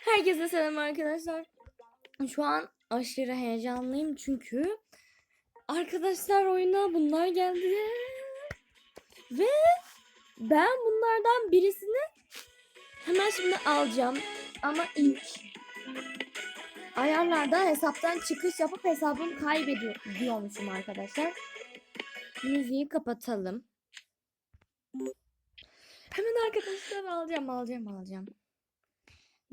Herkese selam arkadaşlar. Şu an aşırı heyecanlıyım çünkü arkadaşlar oyuna bunlar geldi. Ve ben bunlardan birisini hemen şimdi alacağım. Ama ilk ayarlarda hesaptan çıkış yapıp hesabımı kaybediyor diyormuşum arkadaşlar. Müziği kapatalım. Hemen arkadaşlar alacağım alacağım alacağım.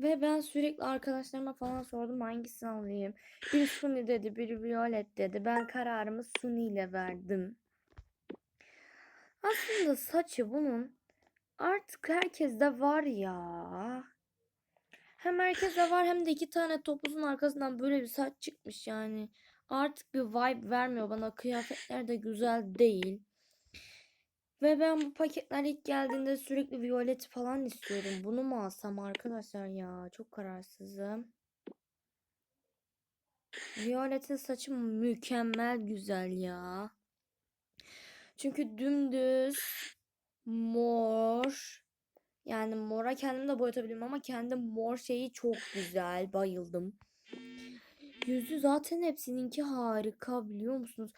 Ve ben sürekli arkadaşlarıma falan sordum hangisini alayım. Biri Suni dedi, biri Violet dedi. Ben kararımı Suni ile verdim. Aslında saçı bunun artık herkeste var ya. Hem herkeste var hem de iki tane topuzun arkasından böyle bir saç çıkmış yani. Artık bir vibe vermiyor bana. Kıyafetler de güzel değil. Ve ben bu paketler ilk geldiğinde sürekli violet falan istiyorum. Bunu mu alsam arkadaşlar ya? Çok kararsızım. Violet'in saçı mükemmel güzel ya. Çünkü dümdüz mor. Yani mora kendim de boyatabilirim ama kendi mor şeyi çok güzel. Bayıldım. Yüzü zaten hepsininki harika biliyor musunuz?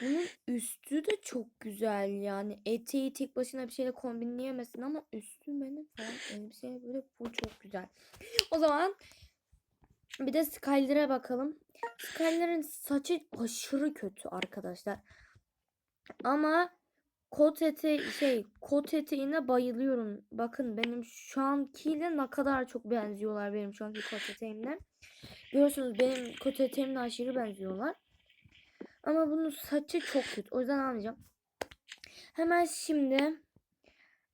Bunun üstü de çok güzel yani. Eteği tek başına bir şeyle kombinleyemesin ama üstü benim falan elbise böyle bu çok güzel. O zaman bir de Skyler'e bakalım. Skyler'ın saçı aşırı kötü arkadaşlar. Ama kot ete şey kot eteğine bayılıyorum. Bakın benim şu ankiyle ne kadar çok benziyorlar benim şu anki kot eteğimle. Görüyorsunuz benim kot eteğimle aşırı benziyorlar. Ama bunun saçı çok kötü. O yüzden almayacağım. Hemen şimdi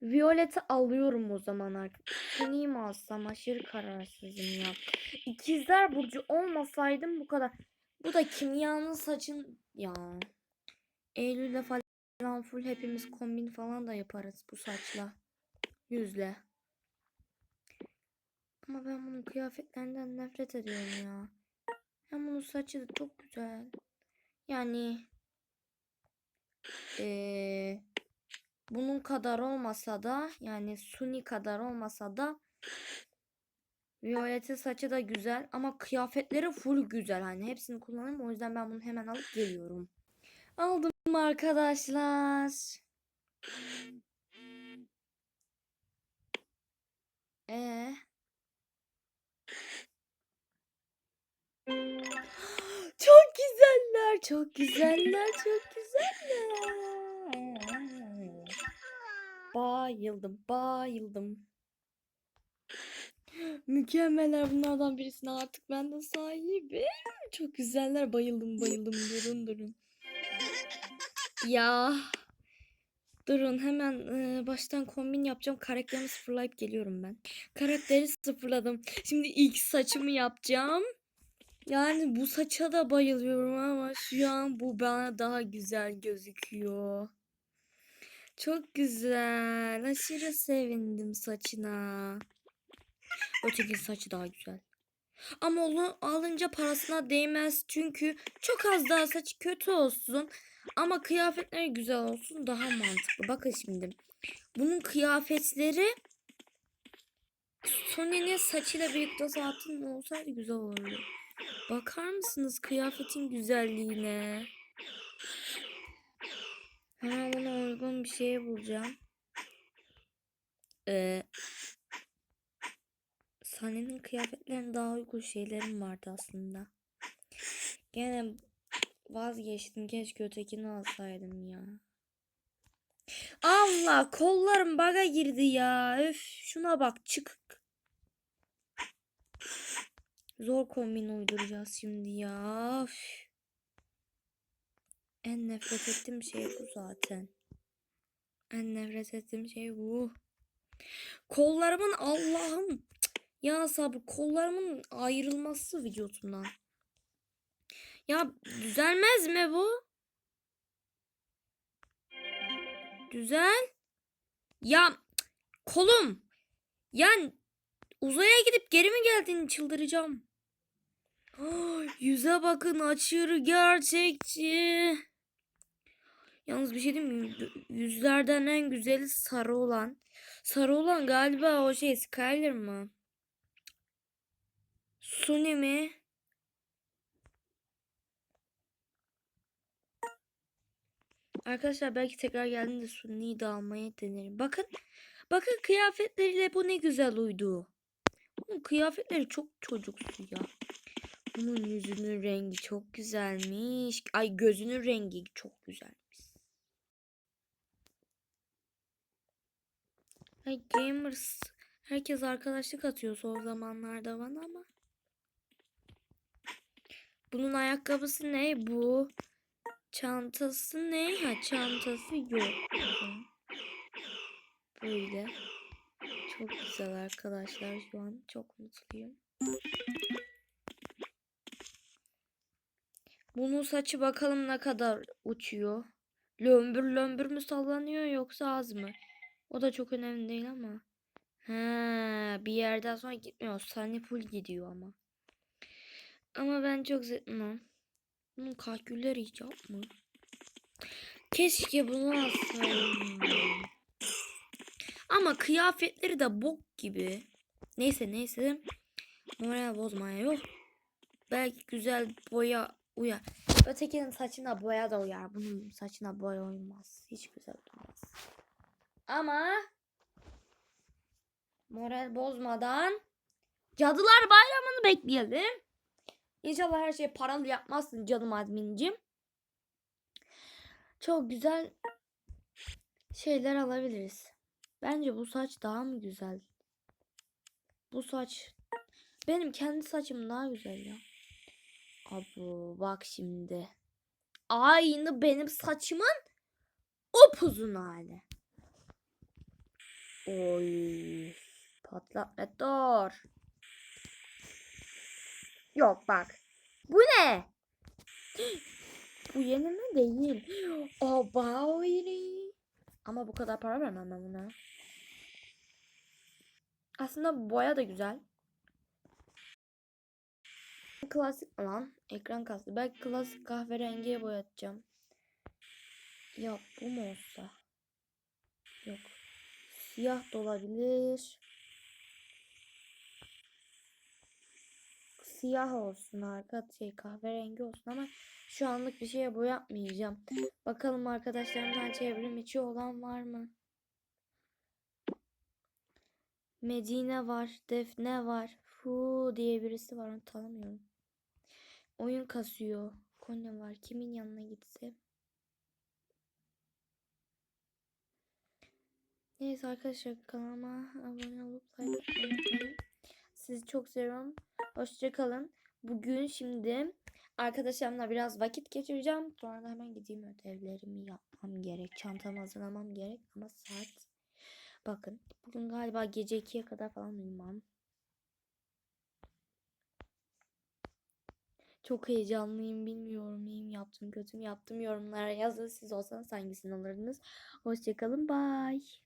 Violet'i alıyorum o zaman artık. Suni'yi mi alsam? Aşırı kararsızım ya. İkizler Burcu olmasaydım bu kadar. Bu da kimyanın saçın ya. Eylül'le falan full hepimiz kombin falan da yaparız bu saçla. Yüzle. Ama ben bunun kıyafetlerinden nefret ediyorum ya. Hem bunun saçı da çok güzel. Yani eee, bunun kadar olmasa da yani Suni kadar olmasa da Violet'in saçı da güzel ama kıyafetleri full güzel hani hepsini kullanırım o yüzden ben bunu hemen alıp geliyorum. Aldım arkadaşlar. Ee. Çok güzeller, çok güzeller, çok güzeller. Bayıldım, bayıldım. Mükemmeller bunlardan birisine artık ben de sahibim. Çok güzeller, bayıldım, bayıldım. Durun, durun. Ya. Durun hemen e, baştan kombin yapacağım. Karakterimi sıfırlayıp geliyorum ben. Karakteri sıfırladım. Şimdi ilk saçımı yapacağım. Yani bu saça da bayılıyorum ama şu an bu bana daha güzel gözüküyor. Çok güzel. Aşırı sevindim saçına. Öteki saçı daha güzel. Ama onu alınca parasına değmez. Çünkü çok az daha saç kötü olsun. Ama kıyafetleri güzel olsun daha mantıklı. Bakın şimdi. Bunun kıyafetleri Sony'nin saçıyla birlikte zaten olsaydı güzel olurdu. Bakar mısınız kıyafetin güzelliğine? Hemen buna uygun bir şey bulacağım. Ee, Sane'nin kıyafetlerine daha uygun şeylerim vardı aslında. Gene vazgeçtim. Keşke ötekini alsaydım ya. Allah kollarım baga girdi ya. Öf şuna bak çıkık. Zor kombin uyduracağız şimdi ya. Üf. En nefret ettiğim şey bu zaten. En nefret ettiğim şey bu. Kollarımın Allah'ım. Ya sabır kollarımın ayrılması vücutumdan. Ya düzelmez mi bu? Düzel. Ya kolum. Yani uzaya gidip geri mi geldiğini çıldıracağım. Ay, Yüze bakın aşırı gerçekçi. Yalnız bir şey diyeyim mi? Yüz- Yüzlerden en güzeli sarı olan. Sarı olan galiba o şey Skyler mı? Suni mi? Arkadaşlar belki tekrar geldiğinde Suni'yi de almaya denerim. Bakın. Bakın kıyafetleriyle bu ne güzel uydu. Bunun kıyafetleri çok çocuksu ya. Bunun yüzünün rengi çok güzelmiş. Ay gözünün rengi çok güzelmiş. Ay gamers. Herkes arkadaşlık atıyor son zamanlarda bana ama. Bunun ayakkabısı ne bu? Çantası ne? Ha çantası yok. Böyle. Çok güzel arkadaşlar şu an. Çok mutluyum. Bunun saçı bakalım ne kadar uçuyor. Lömbür lömbür mü sallanıyor yoksa az mı? O da çok önemli değil ama. He, bir yerden sonra gitmiyor. Sani full gidiyor ama. Ama ben çok zevklim. Bunun kalkülleri hiç mu? Keşke bunu alsaydım. Ama kıyafetleri de bok gibi. Neyse neyse. Moral bozmaya yok. Belki güzel boya uyar. Ötekinin saçına boya da uyar. Bunun saçına boya uymaz. Hiç güzel durmaz. Ama moral bozmadan Cadılar Bayramı'nı bekleyelim. İnşallah her şeyi paralı yapmazsın canım admincim. Çok güzel şeyler alabiliriz. Bence bu saç daha mı güzel? Bu saç benim kendi saçım daha güzel ya. Abu bak şimdi. Aynı benim saçımın upuzun hali. Oy. Patlat meteor. Yok bak. Bu ne? Bu yeni mi değil? Oba yeni. Ama bu kadar para vermem ben buna. Aslında boya da güzel. Klasik lan? Ekran kastı. Belki klasik kahverengiye boyatacağım. Yok bu mu olsa? Yok. Siyah da olabilir. Siyah olsun arka şey kahverengi olsun ama şu anlık bir şeye boyatmayacağım. Bakalım arkadaşlarımdan çevrim içi olan var mı? Medine var, Defne var. Fu diye birisi var onu tanımıyorum. Oyun kasıyor. Konya var. Kimin yanına gitsem? Neyse arkadaşlar kanalıma abone olup like unutmayın. Sizi çok seviyorum. Hoşçakalın. Bugün şimdi arkadaşlarımla biraz vakit geçireceğim. Sonra da hemen gideyim ödevlerimi yapmam gerek. Çantamı hazırlamam gerek ama saat bakın bugün galiba gece 2'ye kadar falan uyumam. Çok heyecanlıyım. Bilmiyorum neyim yaptım, kötü mü yaptım yorumlara yazın. Siz olsanız hangisini alırdınız. Hoşçakalın. Bye.